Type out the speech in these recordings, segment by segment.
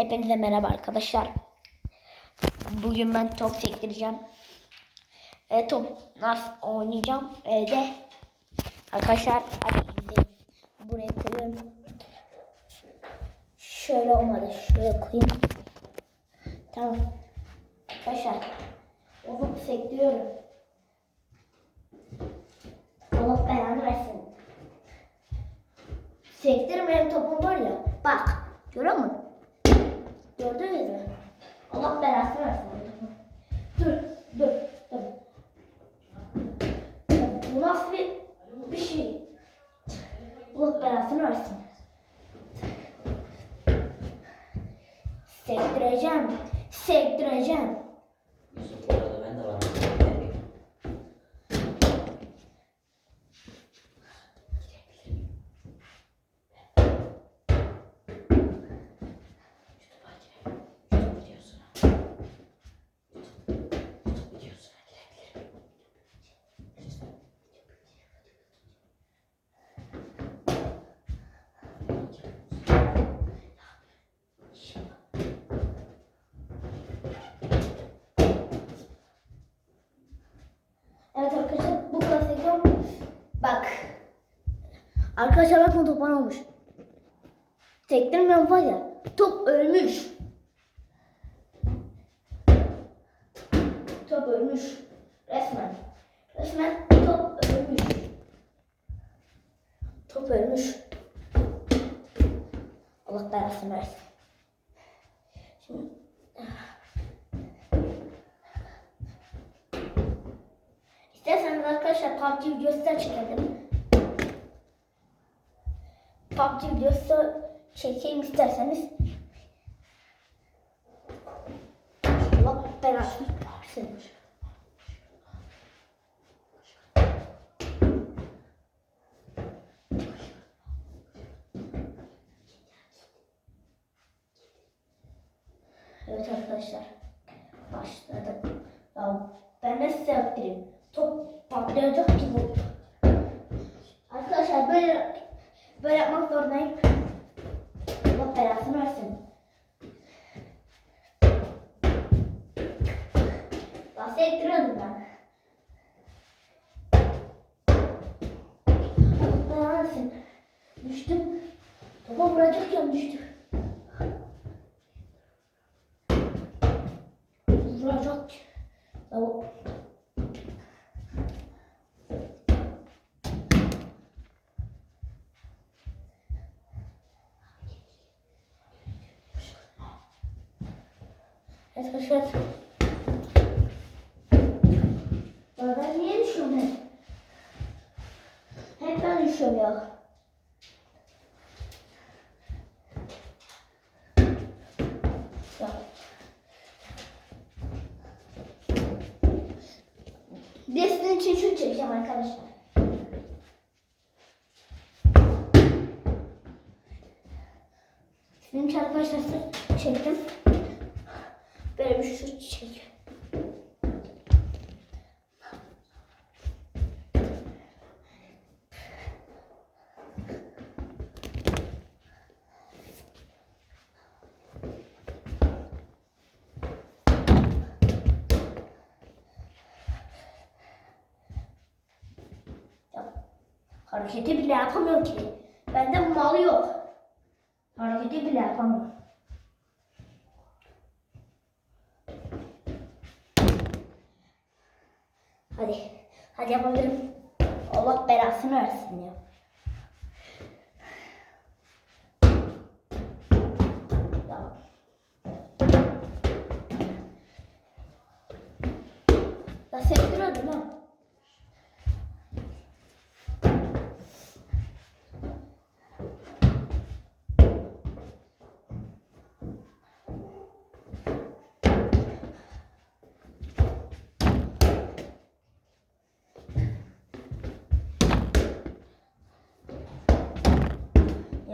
Hepinize merhaba arkadaşlar. Bugün ben top sektireceğim. E, top nasıl oynayacağım evde. Arkadaşlar hadi şimdi buraya koyuyorum. Şöyle olmadı. Şöyle koyayım. Tamam. Arkadaşlar onu sektiriyorum. Allah belanı versin. Sektirmeyen topum var ya. Bak. Görüyor musun? Gördünüz mü? Allah belasını versin. Dur, dur, dur. Bu nasıl bir, bir şey? Allah belasını versin. Sektireceğim. Sektireceğim. Yusuf bu arada ben de varım. Evet arkadaşlar bu sektiyorum. Bak. Arkadaşlar bakın topan olmuş. Sektirmiyorum var ya. Top ölmüş. Top ölmüş. Resmen. Resmen top ölmüş. Top ölmüş. Allah belasını versin. Şimdi İsterseniz arkadaşlar PUBG videosu çekelim. PUBG videosu çekeyim isterseniz. Allah belasını versin. Evet arkadaşlar. Başladık. Ya ben size yaptırayım. Patlayacak gibi. Arkadaşlar böyle böyle yapmak zorundayım. Allah belasını versin. Ettiriyordum ben? Allah versin. Düştüm. Topa vuracakken düştüm. Vuracak. Ya, Arkadaşlar. Ben niye düşüyorum hep? Hep ben düşüyorum ya. Ya. Bir de sizin için şut çekeceğim arkadaşlar. Sizin için arkadaşlar çektim. Böyle bir şut çek. Ya, Hareketi bile yapamıyorum ki. Bende mal yok. Hareketi bile yapamıyorum. Hadi. Hadi yapabilirim. Allah belasını versin ya. Ya. Sektiriyordum ha.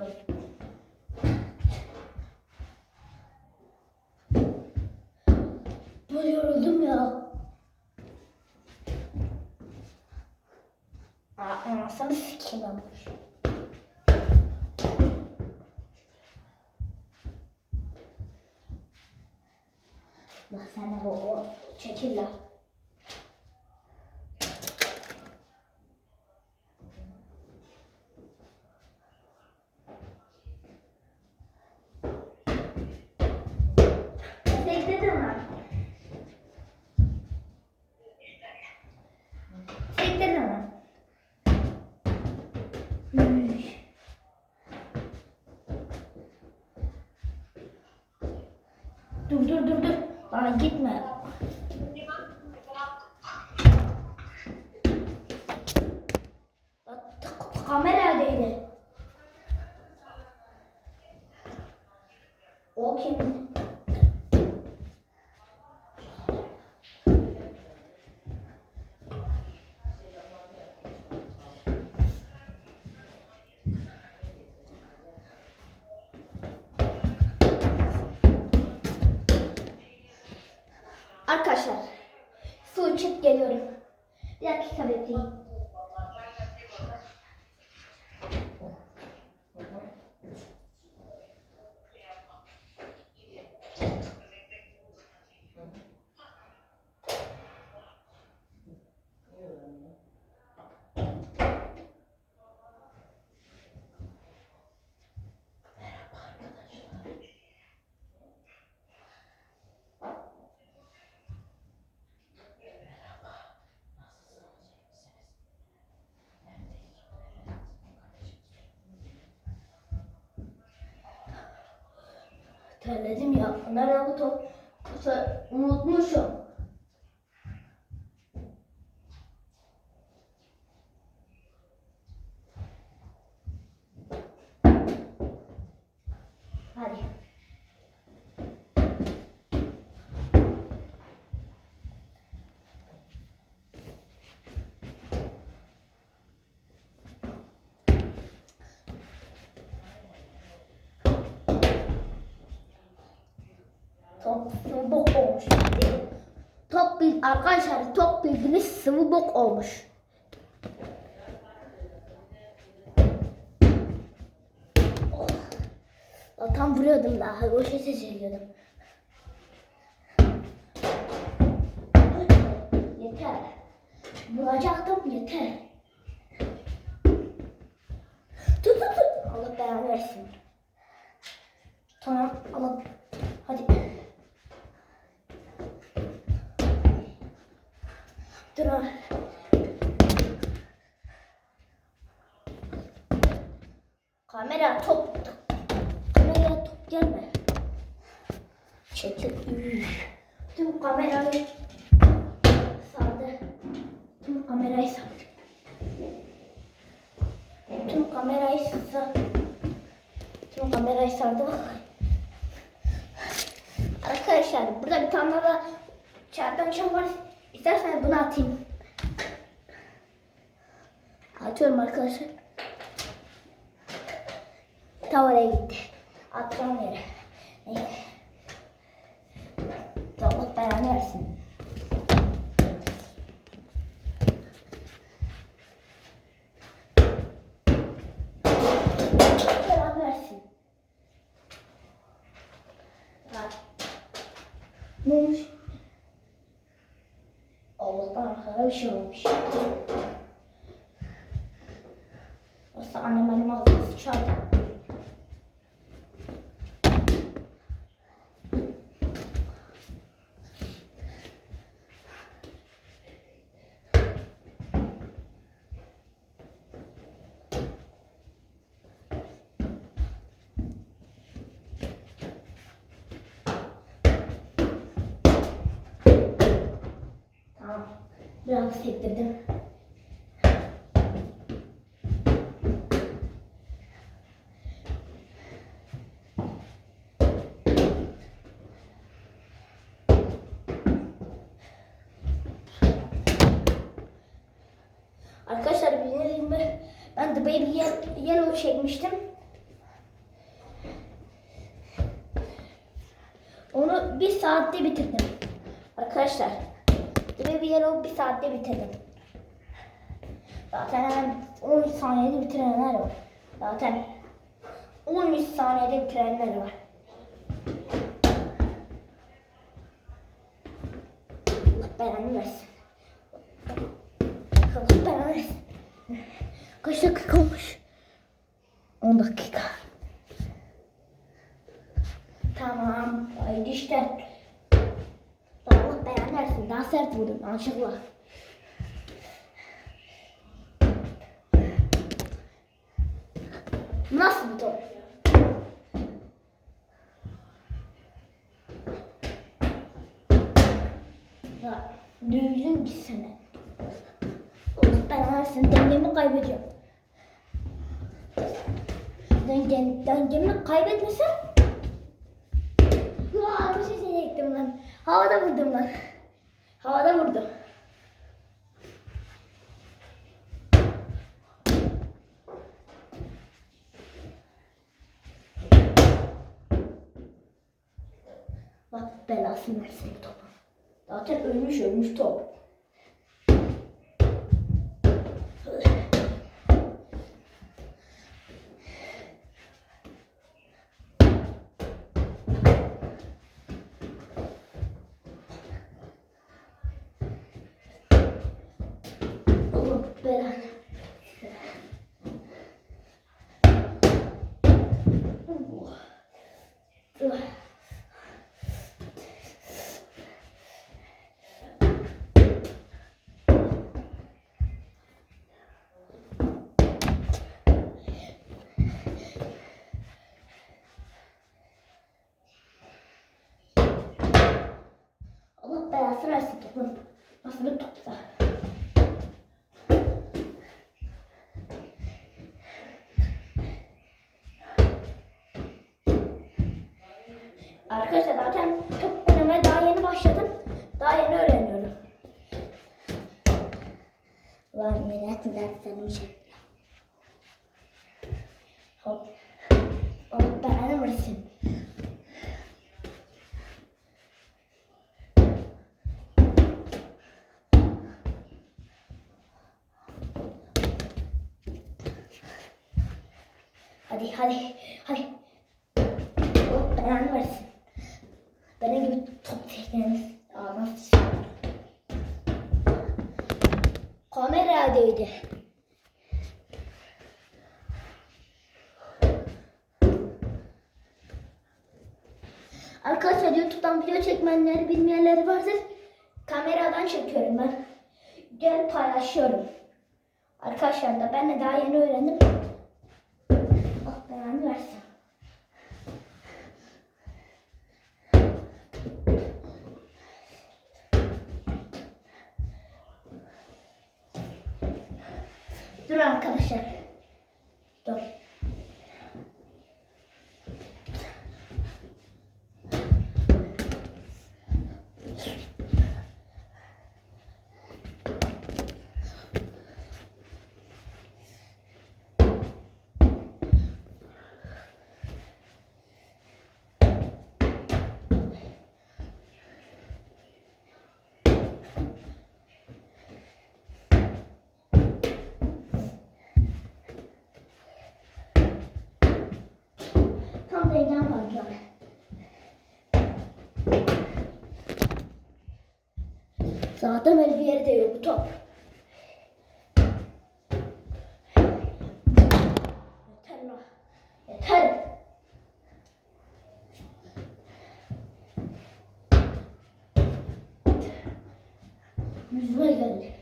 Yok. Ben yoruldum ya. Aa, anasını sikeyim ben. La sen de o, o çekil. Dur dur dur dur. Bana gitme. Kamera değdi. O kim? Geliyorum. Bir dakika bekleyin. Terledim ya. Nerede bu top? Unutmuşum. Hadi. Top sıvı bok olmuş. Top bil arkadaşlar top bildiğiniz sıvı bok olmuş. Oh. Tam vuruyordum daha. O şey seçiyordum. Yeter. Vuracaktım yeter. Tut tut tut. Allah belanı versin. Tamam Allah. Tüm kamerayı sardı. Tüm kamerayı sardı. Tüm kamerayı sardı. Tüm kamerayı sardı. Arkadaşlar burada bir tane daha çarptan çam var. İsterseniz bunu atayım. Atıyorum arkadaşlar. Ta oraya gitti. Atacağım yere. Neyse. Allah versin. Bak. Ne olmuş? Allah'tan arkada bir şey olmuş. Biraz sektirdim. Arkadaşlar gibi ben The Baby Ye- Yellow çekmiştim. Onu bir saatte bitirdim. Arkadaşlar Yellow bir saatte bitirdim. Zaten hemen 13 saniyede bitirenler var. Zaten 13 saniyede bitirenler var. belanı versin. Allah belanı. Kaç dakika olmuş? 10 dakika. Tamam. Haydi işte. Allah belanı versin. Daha sert vurdum. Anlaşıldı. Nasıl bir top? Ya düzgün gitsene. Belanı versin. Dengemi kaybediyorum. Denge, dengemi kaybetmesem Vaa bir şey diyecektim lan. Havada vurdum lan. Havada vurdum. Bak belasını versin topu. Zaten ölmüş ölmüş top. Allah belanı. Allah. Allah belasını versin topun. Nasıl bir Arkadaşlar zaten top oynamaya daha yeni başladım. Daha yeni öğreniyorum. Lan millet seni şey. Hop. Allah belanı versin. Hadi hadi hadi. Allah belanı versin. Benim gibi top tekneniz ağzına sıçrar. Kamera değdi. Arkadaşlar YouTube'dan video çekmenleri bilmeyenleri vardır. Kameradan çekiyorum ben. Gel paylaşıyorum. Arkadaşlar da ben de daha yeni öğrendim. Allah belanı versin. Dur arkadaşlar. Dur. Şu an. Zaten öyle bir yerde yok top. Yeter lan. Yeter. Yüzüme geldi.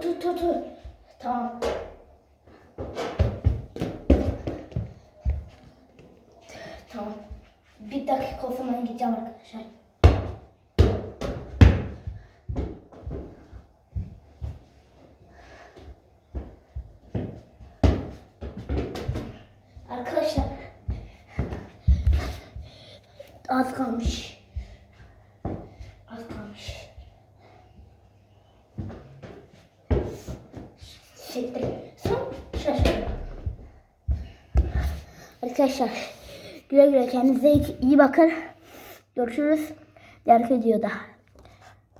Tut tut tut tut. Tamam. Tamam. Bir dakika sonra gideceğim arkadaşlar. Arkadaşlar. Az kalmış. Az kalmış. Siktir. Sen şaşırma. Arkadaşlar güle güle kendinize iyi bakın. Görüşürüz. diğer videoda.